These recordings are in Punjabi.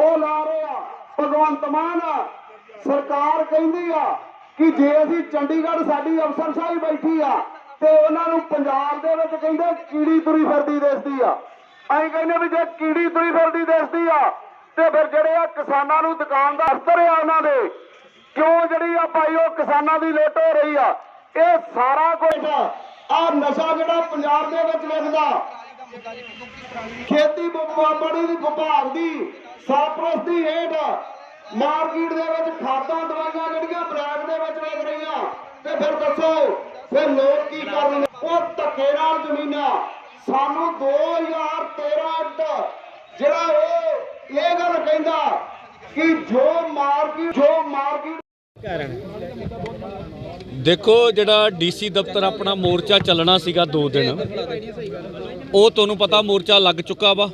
ਉਹ ਲਾ ਰਹੇ ਭਗਵੰਤ ਮਾਨ ਸਰਕਾਰ ਕਹਿੰਦੀ ਆ ਕਿ ਜੇ ਅਸੀਂ ਚੰਡੀਗੜ੍ਹ ਸਾਡੀ ਅਫਸਰਸ਼ਾਹੀ ਬੈਠੀ ਆ ਤੇ ਉਹਨਾਂ ਨੂੰ ਪੰਜਾਬ ਦੇ ਵਿੱਚ ਕਹਿੰਦੇ ਕੀੜੀ ਤੁਰੀ ਫਿਰਦੀ ਦਿਸਦੀ ਆ। ਅਸੀਂ ਕਹਿੰਦੇ ਵੀ ਜੇ ਕੀੜੀ ਤੁਰੀ ਫਿਰਦੀ ਦਿਸਦੀ ਆ, ਤੇ ਫਿਰ ਜਿਹੜੇ ਆ ਕਿਸਾਨਾਂ ਨੂੰ ਦੁਕਾਨਦਾਰ ਅਫਸਰ ਆ ਉਹਨਾਂ ਦੇ। ਕਿਉਂ ਜਿਹੜੀ ਆ ਭਾਈ ਉਹ ਕਿਸਾਨਾਂ ਦੀ ਲੁੱਟ ਹੋ ਰਹੀ ਆ? ਇਹ ਸਾਰਾ ਕੁਝ ਆ। ਨਸ਼ਾ ਜਿਹੜਾ ਪੰਜਾਬ ਦੇ ਵਿੱਚ ਵਿਕਦਾ ਖੇਤੀ ਬੜੀ ਦੀ ਵਿਭਾਗ ਦੀ ਸਰਪ੍ਰਸਤ ਹੇਠ ਮਾਰਕੀਟ ਦੇ ਵਿੱਚ ਖਾਦਾਂ ਦਵਾਈਆਂ ਜਿਹੜੀਆਂ ਬਲੈਕ ਦੇ ਵਿੱਚ ਵਿਕ ਰਹੀਆਂ। ਤੇ ਫਿਰ ਦੱਸੋ, ਫਿਰ ਲੋਕ ਕੀ ਕਰਨ ਉਹ ਧੱਕੇ ਨਾਲ ਜ਼ਮੀਨਾਂ। ਸਾਨੂੰ 2013 ਚ ਜਿਹੜਾ ਇਹ ਇਹ ਗੱਲ ਕਹਿੰਦਾ ਕਿ ਜੋ ਮਾਰਕੀਟ ਜੋ ਮਾਰਕੀਟ ਦੇਖੋ, ਜਿਹੜਾ ਡੀਸੀ ਦਫ਼ਤਰ ਆਪਣਾ ਮੋਰਚਾ ਚੱਲਣਾ ਸੀਗਾ 2 ਦਿਨ। ਉਹ ਤੁਹਾਨੂੰ ਪਤਾ ਮੋਰਚਾ ਲੱਗ ਚੁੱਕਾ ਵਾ।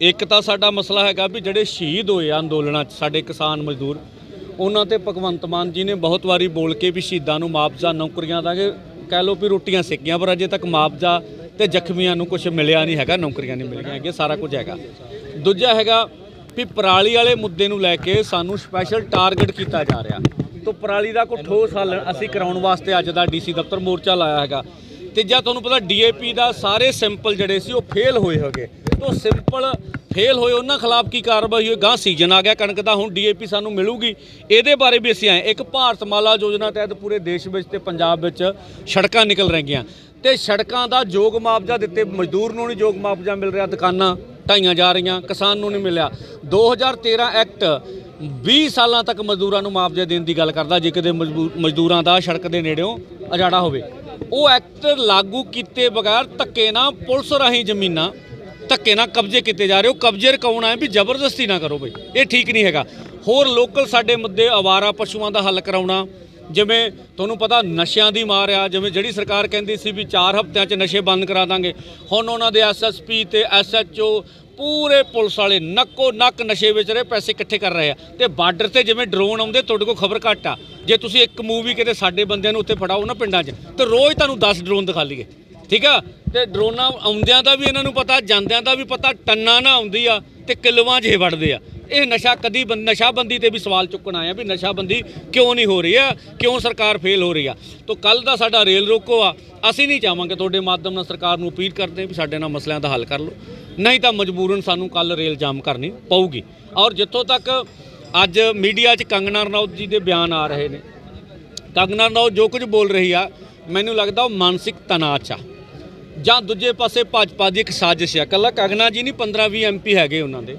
ਇੱਕ ਤਾਂ ਸਾਡਾ ਮਸਲਾ ਹੈਗਾ ਵੀ ਜਿਹੜੇ ਸ਼ਹੀਦ ਹੋਏ ਆ ਅੰਦੋਲਨਾਂ 'ਚ, ਸਾਡੇ ਕਿਸਾਨ ਮਜ਼ਦੂਰ, ਉਹਨਾਂ ਤੇ ਭਗਵੰਤ ਮਾਨ ਜੀ ਨੇ ਬਹੁਤ ਵਾਰੀ ਬੋਲ ਕੇ ਵੀ ਸ਼ਹੀਦਾਂ ਨੂੰ ਮੁਆਵਜ਼ਾ ਨੌਕਰੀਆਂ ਦਾਂਗੇ ਕਹਿ ਲਓ ਵੀ ਰੋਟੀਆਂ ਸਿੱਕੀਆਂ ਪਰ ਅਜੇ ਤੱਕ ਮੁਆਵਜ਼ਾ ਤੇ ਜ਼ਖਮੀਆਂ ਨੂੰ ਕੁਝ ਮਿਲਿਆ ਨਹੀਂ ਹੈਗਾ, ਨੌਕਰੀਆਂ ਨਹੀਂ ਮਿਲੀਆਂ ਹੈਗੀਆਂ, ਸਾਰਾ ਕੁਝ ਹੈਗਾ। ਦੂਜਾ ਹੈਗਾ ਵੀ ਪਰਾਲੀ ਵਾਲੇ ਮੁੱਦੇ ਨੂੰ ਲੈ ਕੇ ਸਾਨੂੰ ਸਪੈਸ਼ਲ ਟਾਰਗੇਟ ਕੀਤਾ ਜਾ ਰਿਹਾ। ਤੋਂ ਪਰਾਲੀ ਦਾ ਕੋਈ ਠੋਸ ਹੱਲ ਅਸੀਂ ਕਰਾਉਣ ਵਾਸਤੇ ਅੱਜ ਦਾ ਡੀਸੀ ਦਫ਼ਤਰ ਮੋਰਚਾ ਲਾਇਆ ਹੈਗਾ। ਤੀਜਾ ਤੁਹਾਨੂੰ ਪਤਾ ਡੀਏਪੀ ਦਾ ਸਾਰੇ ਸਿੰਪਲ ਜਿਹੜੇ ਸੀ ਉਹ ਫੇਲ ਹੋਏ ਹੋਗੇ। ਤੋਂ ਸਿੰਪਲ ਫੇਲ ਹੋਏ, ਉਹਨਾਂ ਖਿਲਾਫ ਕੀ ਕਾਰਵਾਈ ਹੋਈ? ਗਾਂ ਸੀਜ਼ਨ ਆ ਗਿਆ ਕਣਕ ਦਾ, ਹੁਣ ਡੀਏਪੀ ਸਾਨੂੰ ਮਿਲੂਗੀ। ਇਹਦੇ ਬਾਰੇ ਵੀ ਅਸੀਂ ਆਏ। ਇੱਕ ਭਾਰਤ ਮਾਲਾ ਯੋਜਨਾ ਤਹਿਤ ਪੂਰੇ ਦੇਸ਼ ਵਿੱਚ ਤੇ ਪੰਜਾਬ ਵਿੱਚ ਸੜਕਾਂ ਨਿਕਲ ਰਹੀਆਂ ਤੇ ਸੜਕਾਂ ਦਾ ਯੋਗ ਮੁਆਵਜ਼ਾ ਦਿੱਤੇ, ਮਜ਼ਦੂਰ ਨੂੰ ਨਹੀਂ ਯੋਗ ਮੁਆਵਜ਼ਾ ਮਿਲ ਰਿਹਾ, ਦੁਕਾਨਾਂ ਢਾਈਆਂ ਜਾ ਰਹੀਆਂ, ਕਿਸਾਨ ਨੂੰ ਨਹੀਂ ਮਿਲਿਆ। 2013 ਐਕਟ 20 ਸਾਲਾਂ ਤੱਕ ਮਜ਼ਦੂਰਾਂ ਨੂੰ ਮੁਆਵਜ਼ਾ ਦੇਣ ਦੀ ਗੱਲ ਕਰਦਾ, ਜੇ ਕਿਤੇ ਮਜ਼ਬੂ- ਮਜ਼ਦੂਰਾਂ ਦਾ ਸੜਕ ਦੇ ਨੇੜਿਓਂ ਅਜਾੜਾ ਹੋਵੇ। ਉਹ ਐਕਟ ਲਾਗੂ ਕੀਤੇ ਬਗੈਰ ਧੱਕੇ ਨਾਲ ਪੁਲਿਸ ਰਾਹੀਂ ਜ਼ਮੀਨਾਂ, ਧੱਕੇ ਨਾਲ ਕਬਜ਼ੇ ਕੀਤੇ ਜਾ ਰਹੇ ਉਹ ਕਬਜ਼ੇ ਰਕਾਉਣਾ ਹੈ ਵੀ ਜ਼ਬਰਦਸਤੀ ਨਾ ਕਰੋ ਬਈ, ਇਹ ਠੀਕ ਨਹੀਂ ਹੈਗਾ। ਹੋਰ ਲੋਕਲ ਸਾਡੇ ਮੁੱਦੇ ਆਵਾਰਾ ਪਸ਼ੂਆਂ ਦਾ ਹੱਲ ਕਰਾਉਣਾ, ਜਿਵੇਂ ਤੁਹਾਨੂੰ ਪਤਾ ਨਸ਼ਿਆਂ ਦੀ ਮਾਰ ਆ, ਜਿਵੇਂ ਜਿਹੜੀ ਸਰਕਾਰ ਕਹਿੰਦੀ ਸੀ ਵੀ 4 ਹਫ਼ਤਿਆਂ 'ਚ ਨਸ਼ੇ ਬੰਦ ਕਰਾ ਦਾਂਗੇ। ਹੁਣ ਉਹਨਾਂ ਦੇ ਐਸਐਸਪੀ ਤੇ ਐਸਐਚਓ ਪੂਰੇ ਪੁਲਿਸ ਵਾਲੇ ਨੱਕੋ ਨੱਕ ਨਸ਼ੇ ਵਿੱਚ ਰਹੇ, ਪੈਸੇ ਇਕੱਠੇ ਕਰ ਰਹੇ ਆ। ਤੇ ਬਾਰਡਰ ਤੇ ਜਿਵੇਂ ਡਰੋਨ ਆਉਂਦੇ, ਤੁਹਾਡੇ ਕੋਲ ਖਬਰ ਘੱਟ ਆ। ਜੇ ਤੁਸੀਂ ਇੱਕ ਮੂਵੀ ਕਿਤੇ ਸਾਡੇ ਬੰਦਿਆਂ ਨੂੰ ਉੱਥੇ ਫੜਾਓ ਨਾ ਪਿੰਡਾਂ 'ਚ, ਤੇ ਰੋਜ਼ ਤੁਹਾਨੂੰ 10 ਡਰੋਨ ਦਿਖਾ ਲਈਏ। ਠੀਕ ਆ? ਤੇ ਡਰੋਨਾਂ ਆਉਂਦਿਆਂ ਦਾ ਵੀ ਇਹਨਾਂ ਨੂੰ ਪਤਾ, ਜਾਂਦਿਆਂ ਦਾ ਵੀ ਪਤਾ, ਟੰਨਾ ਨਾ ਆਉਂਦੀ ਆ ਤੇ ਕਿਲੋਆਂ 'ਚ ਇਹ ਵੜਦੇ ਆ। ਇਹ ਨਸ਼ਾ ਕਦੀ ਬੰਦ ਨਸ਼ਾਬੰਦੀ ਤੇ ਵੀ ਸਵਾਲ ਚੁੱਕਣ ਆਇਆ ਵੀ ਨਸ਼ਾਬੰਦੀ ਕਿਉਂ ਨਹੀਂ ਹੋ ਰਹੀ ਆ? ਕਿਉਂ ਸਰਕਾਰ ਫੇਲ ਹੋ ਰਹੀ ਆ? ਤੋਂ ਕੱਲ ਦਾ ਸਾਡਾ ਰੇਲ ਰੋਕੋ ਆ। ਅਸੀਂ ਨਹੀਂ ਚਾਹਾਂਗੇ ਤੁਹਾਡੇ ਮਾਧਿਅਮ ਨਾਲ ਸਰਕਾਰ ਨੂੰ ਅਪੀਲ ਕਰਦੇ ਵੀ ਸਾਡੇ ਨਾਲ ਮਸਲਿਆਂ ਦਾ ਹੱਲ ਕਰ ਲਓ। ਨਹੀਂ ਤਾਂ ਮਜਬੂਰਨ ਸਾਨੂੰ ਕੱਲ ਰੇਲ ਜਾਮ ਕਰਨੀ ਪਊਗੀ। ਔਰ ਜਿੱਥੋਂ ਤੱਕ ਅੱਜ ਮੀਡੀਆ 'ਚ ਕੰਗਨਾ ਰਣੌਤ ਜੀ ਦੇ ਬਿਆਨ ਆ ਰਹੇ ਨੇ, ਕੰਗਨਾ ਰਣੌਤ ਜੋ ਕੁਝ ਬੋਲ ਰਹੀ ਆ, ਮੈਨੂੰ ਲੱਗਦਾ ਉਹ ਮਾਨਸਿਕ ਤਣਾਅ 'ਚ ਆ। ਜਾਂ ਦੂਜੇ ਪਾਸੇ ਭਾਜਪਾ ਦੀ ਇੱਕ ਸਾਜ਼ਿਸ਼ ਆ। ਕੱਲਾ ਕੰਗਨਾ ਜੀ ਨਹੀਂ 15 20 ਐਮਪੀ ਹੈਗੇ ਉਹਨਾਂ ਦੇ।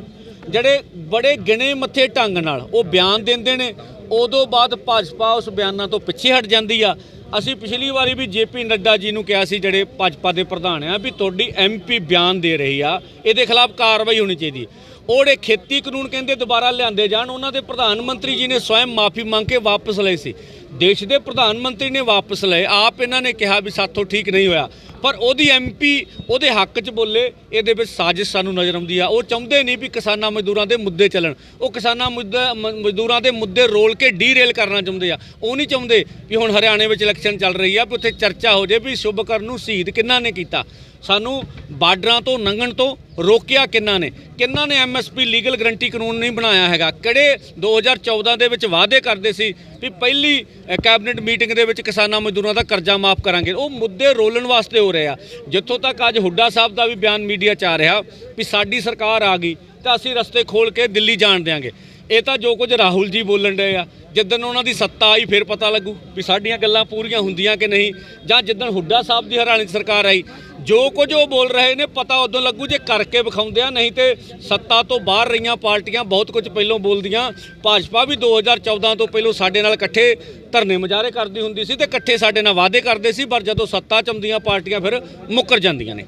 ਜਿਹੜੇ ਬੜੇ ਗਿਣੇ ਮੱਥੇ ਢੰਗ ਨਾਲ ਉਹ ਬਿਆਨ ਦਿੰਦੇ ਨੇ, ਉਦੋਂ ਬਾਅਦ ਭਾਜਪਾ ਉਸ ਬਿਆਨਾਂ ਤੋਂ ਪਿੱਛੇ ਹਟ ਜਾਂਦੀ ਆ। ਅਸੀਂ ਪਿਛਲੀ ਵਾਰੀ ਵੀ ਜੇਪੀ ਨੱਡਾ ਜੀ ਨੂੰ ਕਿਹਾ ਸੀ, ਜਿਹੜੇ ਭਾਜਪਾ ਦੇ ਪ੍ਰਧਾਨ ਆ, ਵੀ ਤੁਹਾਡੀ ਐਮਪੀ ਬਿਆਨ ਦੇ ਰਹੀ ਆ, ਇਹਦੇ ਖਿਲਾਫ ਕਾਰਵਾਈ ਹੋਣੀ ਚਾਹੀਦੀ। ਉਹਦੇ ਖੇਤੀ ਕਾਨੂੰਨ ਕਹਿੰਦੇ ਦੁਬਾਰਾ ਲਿਆਂਦੇ ਜਾਣ, ਉਹਨਾਂ ਦੇ ਪ੍ਰਧਾਨ ਮੰਤਰੀ ਜੀ ਨੇ ਸਵੈਮ ਮਾਫੀ ਮੰਗ ਕੇ ਵਾਪਸ ਲਏ ਸੀ। ਦੇਸ਼ ਦੇ ਪ੍ਰਧਾਨ ਮੰਤਰੀ ਨੇ ਵਾਪਸ ਲਏ। ਆਪ ਇਹਨਾਂ ਨੇ ਕਿਹਾ ਵੀ ਸਾਥੋਂ ਠੀਕ ਨਹੀਂ ਹੋਇਆ। ਪਰ ਉਹਦੀ ਐਮਪੀ ਉਹਦੇ ਹੱਕ 'ਚ ਬੋਲੇ, ਇਹਦੇ ਵਿੱਚ ਸਾਜ਼ਿਸ਼ ਸਾਨੂੰ ਨਜ਼ਰ ਆਉਂਦੀ ਆ। ਉਹ ਚਾਹੁੰਦੇ ਨਹੀਂ ਵੀ ਕਿਸਾਨਾਂ ਮਜ਼ਦੂਰਾਂ ਦੇ ਮੁੱਦੇ ਚੱਲਣ। ਉਹ ਕਿਸਾਨਾਂ ਮੁੱਦਾ ਮਜ਼ਦੂਰਾਂ ਦੇ ਮੁੱਦੇ ਰੋਲ ਕੇ ਡੀਰੇਲ ਕਰਨਾ ਚਾਹੁੰਦੇ ਆ। ਉਹ ਨਹੀਂ ਚਾਹੁੰਦੇ ਵੀ ਹੁਣ ਹਰਿਆਣੇ ਵਿੱਚ ਇਲੈਕਸ਼ਨ ਚੱਲ ਰਹੀ ਆ, ਵੀ ਉੱਥੇ ਚਰਚਾ ਹੋ ਜੇ ਵੀ ਸ਼ੁਭਕਰਨ ਨੂੰ ਸ਼ਹੀਦ ਕਿੰਨਾ ਨੇ ਕੀਤਾ। ਸਾਨੂੰ ਬਾਰਡਰਾਂ ਤੋਂ ਲੰਘਣ ਤੋਂ ਰੋਕਿਆ ਕਿੰਨਾ ਨੇ? ਕਿੰਨਾ ਨੇ ਐਮਐਸਪੀ ਲੀਗਲ ਗਰੰਟੀ ਕਾਨੂੰਨ ਨਹੀਂ ਬਣਾਇਆ ਹੈਗਾ? ਕਿਹੜੇ 2014 ਦੇ ਵਿੱਚ ਵਾਅਦੇ ਕਰਦੇ ਸੀ ਵੀ ਪਹਿਲੀ ਕੈਬਨਿਟ ਮੀਟਿੰਗ ਦੇ ਵਿੱਚ ਕਿਸਾਨਾਂ ਮਜ਼ਦੂਰਾਂ ਦਾ ਕਰਜ਼ਾ ਮਾਫ ਕਰਾਂਗੇ? ਉਹ ਮੁੱਦੇ ਰੋਲਣ ਵਾਸਤੇ ਹੋ ਰਹੇ ਆ। ਜਿੱਥੋਂ ਤੱਕ ਅੱਜ ਹੁੱਡਾ ਸਾਹਿਬ ਦਾ ਵੀ ਬਿਆਨ ਮੀਡੀਆ 'ਚ ਆ ਰਿਹਾ ਵੀ ਸਾਡੀ ਸਰਕਾਰ ਆ ਗਈ ਤਾਂ ਅਸੀਂ ਰਸਤੇ ਖੋਲ ਕੇ ਦਿੱਲੀ ਜਾਣ ਦਿਆਂਗੇ। ਇਹ ਤਾਂ ਜੋ ਕੁਝ ਰਾਹੁਲ ਜੀ ਬੋਲਣ ਡਏ ਆ। ਜਿੱਦਣ ਉਹਨਾਂ ਦੀ ਸੱਤਾ ਆਈ, ਫਿਰ ਪਤਾ ਲੱਗੂ ਵੀ ਸਾਡੀਆਂ ਗੱਲਾਂ ਪੂਰੀਆਂ ਹੁੰਦੀਆਂ ਕਿ ਨਹੀਂ। ਜਾਂ ਜਿੱਦਣ ਹੁੱਡਾ ਸਾਹਿਬ ਦੀ ਹਰਿਆਣੇ ਸਰਕਾਰ ਆਈ ਜੋ ਕੁਝ ਉਹ ਬੋਲ ਰਹੇ ਨੇ, ਪਤਾ ਉਦੋਂ ਲੱਗੂ ਜੇ ਕਰਕੇ ਵਿਖਾਉਂਦੇ ਆ, ਨਹੀਂ ਤੇ ਸੱਤਾ ਤੋਂ ਬਾਹਰ ਰਹੀਆਂ ਪਾਰਟੀਆਂ ਬਹੁਤ ਕੁਝ ਪਹਿਲਾਂ ਬੋਲਦੀਆਂ। ਭਾਜਪਾ ਵੀ 2014 ਤੋਂ ਪਹਿਲਾਂ ਸਾਡੇ ਨਾਲ ਇਕੱਠੇ ਧਰਨੇ ਮੁਜ਼ਾਹਰੇ ਕਰਦੀ ਹੁੰਦੀ ਸੀ ਤੇ ਇਕੱਠੇ ਸਾਡੇ ਨਾਲ ਵਾਅਦੇ ਕਰਦੇ ਸੀ, ਪਰ ਜਦੋਂ ਸੱਤਾ ਚ ਆਉਂਦੀਆਂ ਪਾਰਟੀਆਂ ਫਿਰ ਮੁੱਕਰ ਜਾਂਦੀਆਂ ਨੇ।